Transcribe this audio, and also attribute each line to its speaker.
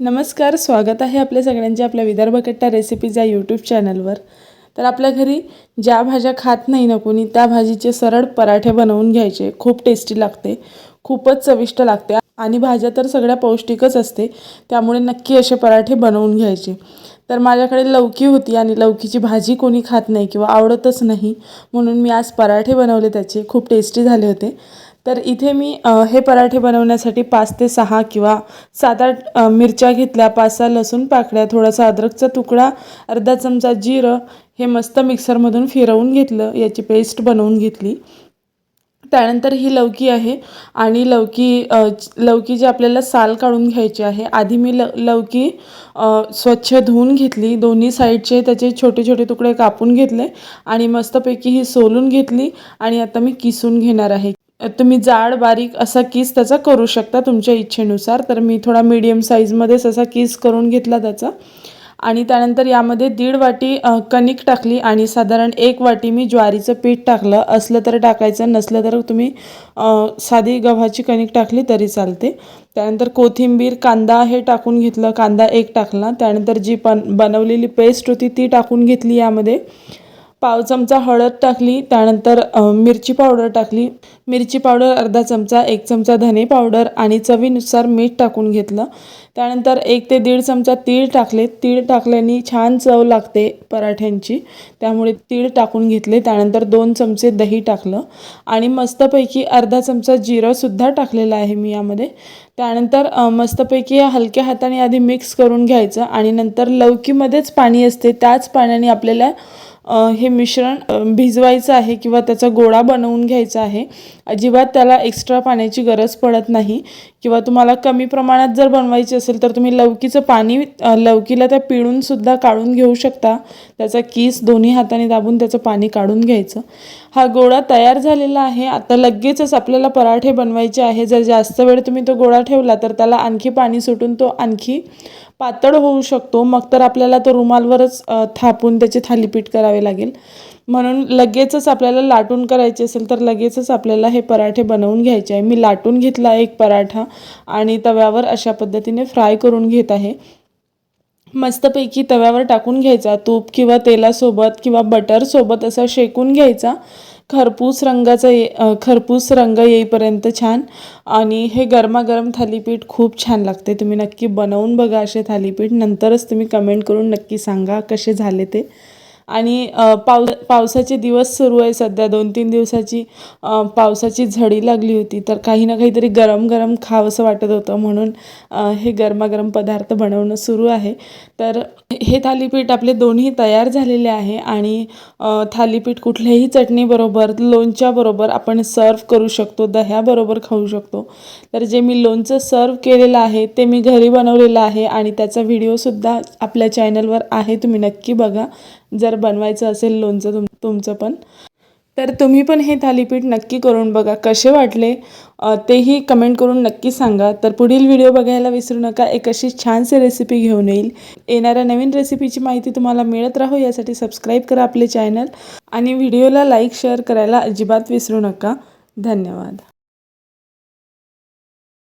Speaker 1: नमस्कार स्वागत आहे आपल्या सगळ्यांचे आपल्या विदर्भ कट्टा रेसिपीज या यूट्यूब चॅनलवर तर आपल्या घरी ज्या भाज्या खात नाही ना कोणी त्या भाजीचे सरळ पराठे बनवून घ्यायचे. खूप टेस्टी लागते खूपच चविष्ट लागते आणि भाज्या तर सगळ्या पौष्टिकच असते त्यामुळे नक्की असे पराठे बनवून घ्यायचे. तर माझ्याकडे लौकी होती आणि लौकीची भाजी कोणी खात नाही किंवा आवडतच नाही म्हणून मी आज पराठे बनवले त्याचे. खूप टेस्टी झाले होते. तर इथे मी हे पराठे बनवण्यासाठी पाच ते सहा किंवा सात आठ मिरच्या घेतल्या पाच सहा लसूण पाकळ्या थोडासा अद्रकचा तुकडा अर्धा चमचा जिरं हे मस्त मिक्सरमधून फिरवून घेतलं याची पेस्ट बनवून घेतली. त्यानंतर ही लौकी आहे आणि लौकी लवकी लौकी जी आपल्याला साल काढून घ्यायची आहे आधी मी ल लौकी स्वच्छ धुवून घेतली दोन्ही साईडचे त्याचे छोटे छोटे तुकडे कापून घेतले आणि मस्तपैकी ही सोलून घेतली आणि आता मी किसून घेणार आहे. तुम्ही जाड बारीक असा किस त्याचा करू शकता तुमच्या इच्छेनुसार. तर मी थोडा मीडियम साईजमध्येच असा किस करून घेतला त्याचा. आणि त्यानंतर यामध्ये दीड वाटी कणिक टाकली आणि साधारण एक वाटी मी ज्वारीचं पीठ टाकलं. असलं तर टाकायचं नसलं तर तुम्ही साधी गव्हाची कणिक टाकली तरी चालते. त्यानंतर कोथिंबीर कांदा हे टाकून घेतलं. कांदा एक टाकला. त्यानंतर जी पण बनवलेली पेस्ट होती ती टाकून घेतली यामध्ये. पाव चमचा हळद टाकली त्यानंतर मिरची पावडर टाकली. मिरची पावडर अर्धा चमचा एक चमचा धने पावडर आणि चवीनुसार मीठ टाकून घेतलं. त्यानंतर एक ते दीड चमचा तीळ टाकले. तीळ टाकल्याने छान चव लागते पराठ्यांची. त्यामुळे तीळ टाकून घेतले. त्यानंतर दोन चमचे दही टाकलं. आणि मस्तपैकी अर्धा चमचा जिरंसुद्धा टाकलेला आहे मी यामध्ये. त्यानंतर मस्तपैकी हलक्या हाताने आधी मिक्स करून घ्यायचं आणि नंतर लौकीमध्येच पाणी असते. त्याच पाण्याने आपल्याला हे मिश्रण भिजवायचं आहे किंवा त्याचा गोळा बनवून घ्यायचा आहे अजिबात त्याला एक्स्ट्रा पाण्याची गरज पडत नाही. किंवा तुम्हाला कमी प्रमाणात जर बनवायची असेल तर तुम्ही लौकीचं पाणी लवकीला लौकीला त्या पिळूनसुद्धा काढून घेऊ शकता. त्याचा कीस दोन्ही हाताने दाबून त्याचं पाणी काढून घ्यायचं. हा गोळा तयार झालेला आहे. आता लगेचच आपल्याला पराठे बनवायचे आहे. जर जास्त वेळ तुम्ही तो गोळा ठेवला तर त्याला आणखी पाणी सुटून तो आणखी पातळ होऊ शकतो. मग तर आपल्याला तो रुमालवरच थापून त्याचे थालीपीठ करावे लागेल. म्हणून लगेचच आपल्याला लाटून करायचे असेल तर लगेचच आपल्याला हे पराठे बनवून घ्यायचे आहे. मी लाटून घेतला एक पराठा आणि तव्यावर अशा पद्धतीने फ्राय करून घेत आहे. मस्तपैकी तव्यावर टाकून घ्यायचा. तूप किंवा तेलासोबत किंवा बटरसोबत असा शेकून घ्यायचा. खरपूस रंगाचा ये खरपूस रंग येईपर्यंत छान. आणि हे गरमागरम थालीपीठ खूप छान लागते. तुम्ही नक्की बनवून बघा असे थालीपीठ. नंतरच तुम्ही कमेंट करून नक्की सांगा कसे झाले ते. आणि पाव पावसाचे दिवस सुरू आहे सध्या. दोन तीन दिवसाची पावसाची झडी लागली होती. तर काही ना काहीतरी गरम गरम खावंसं वाटत होतं. म्हणून हे गरमागरम पदार्थ बनवणं सुरू आहे. तर हे थालीपीठ आपले दोन्ही तयार झालेले आहे आणि थालीपीठ कुठल्याही चटणीबरोबर लोणच्याबरोबर आपण सर्व करू शकतो. दह्याबरोबर खाऊ शकतो. तर जे मी लोणचं सर्व केलेलं आहे ते मी घरी बनवलेलं आहे आणि त्याचा व्हिडिओसुद्धा आपल्या चॅनलवर आहे. तुम्ही नक्की बघा. जर बनवायचं असेल लोणचं तुम तुमचं पण. तर तुम्ही पण हे थालीपीठ नक्की करून बघा कसे वाटले? तेही कमेंट करून नक्की सांगा. तर पुढील व्हिडिओ बघायला विसरू नका. एक अशी छानशी रेसिपी घेऊन येईल. येणाऱ्या नवीन रेसिपीची माहिती तुम्हाला मिळत राहो यासाठी सबस्क्राईब करा आपले चॅनल आणि व्हिडिओला लाईक शेअर करायला अजिबात विसरू नका. धन्यवाद.